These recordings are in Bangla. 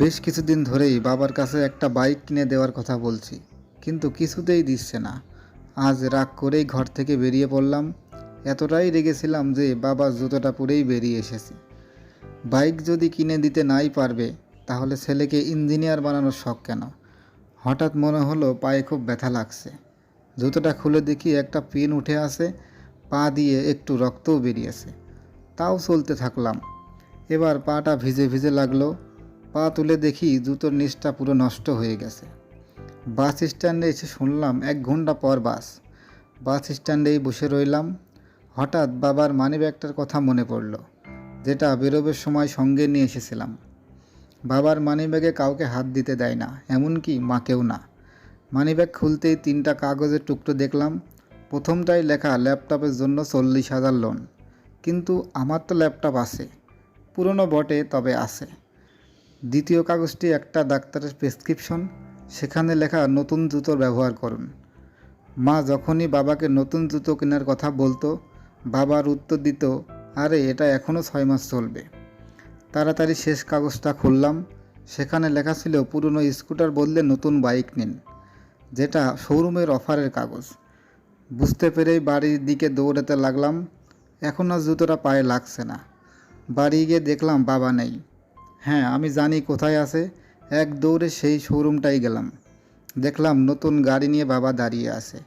বেশ কিছুদিন ধরেই বাবার কাছে একটা বাইক কিনে দেওয়ার কথা বলছি, কিন্তু কিছুতেই দিচ্ছে না। আজ রাগ করেই ঘর থেকে বেরিয়ে পড়লাম। এতটাই রেগেছিলাম যে বাবার জুতোটা পরেই বেরিয়ে এসেছি। বাইক যদি কিনে দিতে নাই পারবে, তাহলে ছেলেকে ইঞ্জিনিয়ার বানানোর শখ কেন? হঠাৎ মনে হলো পায়ে খুব ব্যথা লাগছে। জুতোটা খুলে দেখি একটা পিন উঠে আসে পা দিয়ে একটু রক্তও বেরিয়েছে। তাও চলতে থাকলাম। এবার পাটা ভিজে ভিজে লাগল। পা তুলে দেখি জুতোর নিচটা পুরো নষ্ট হয়ে গেছে। বাস স্ট্যান্ডে এসে শুনলাম এক ঘণ্টা পর বাস। বাস স্ট্যান্ডেই বসে রইলাম। হঠাৎ বাবার মানিব্যাগটার কথা মনে পড়ল, যেটা বেরোবের সময় সঙ্গে নিয়ে এসেছিলাম। বাবার মানিব্যাগে কাউকে হাত দিতে দেয় না, এমনকি মাকেও না। মানিব্যাগ খুলতেই তিনটা কাগজের টুকরো দেখলাম। প্রথমটাই লেখা ল্যাপটপের জন্য চল্লিশ হাজার লোন। কিন্তু আমার তো ল্যাপটপ আছে। পুরনো বটে, তবে আছে। দ্বিতীয় কাগজটি একটা ডাক্তারের প্রেসক্রিপশন। সেখানে লেখা, নতুন জুতোর ব্যবহার করুন। মা যখনই বাবাকে নতুন জুতো কেনার কথা বলতো, বাবার উত্তর দিত, আরে, এটা এখনও ছয় মাস চলবে। তাড়াতাড়ি শেষ কাগজটা খুললাম। সেখানে লেখা ছিল, পুরনো স্কুটার বদলে নতুন বাইক নিন। যেটা শোরুমের অফারের কাগজ। বুঝতে পেরেই বাড়ির দিকে দৌড়াতে লাগলাম। এখন আর জুতোটা পায়ে লাগছে না। বাড়ি গিয়ে দেখলাম বাবা নেই। হ্যাঁ আমি জানি কোথায় আছে। এক দৌড়ে সেই শোরুমটাই গেলাম। দেখলাম নতুন গাড়ি নিয়ে বাবা দাঁড়িয়ে আছে।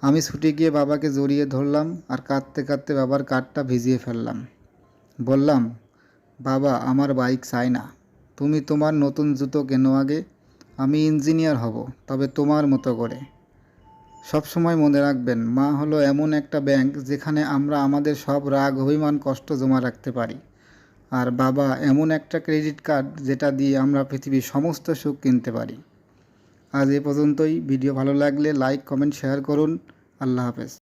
আমি ছুটে গিয়ে বাবাকে জড়িয়ে ধরলাম আর কাঁদতে কাঁদতে বাবার কাঠটা ভিজিয়ে ফেললাম। বললাম, বাবা, আমার বাইক চাই না। তুমি তোমার নতুন জুতো কেনো আগে? আমি ইঞ্জিনিয়ার হব, তবে তোমার মতো করে। সবসময় মনে রাখবেন, মা হলো এমন একটা ব্যাংক যেখানে আমরা আমাদের সব রাগ, অভিমান, কষ্ট জমা রাখতে পারি। আর বাবা, এমন একটা ক্রেডিট কার্ড যেটা দিয়ে আমরা পৃথিবীর সমস্ত সুখ কিনতে পারি। আজ এ পর্যন্তই। ভিডিও ভালো লাগলে লাইক, কমেন্ট, শেয়ার করুন। আল্লাহ হাফেজ।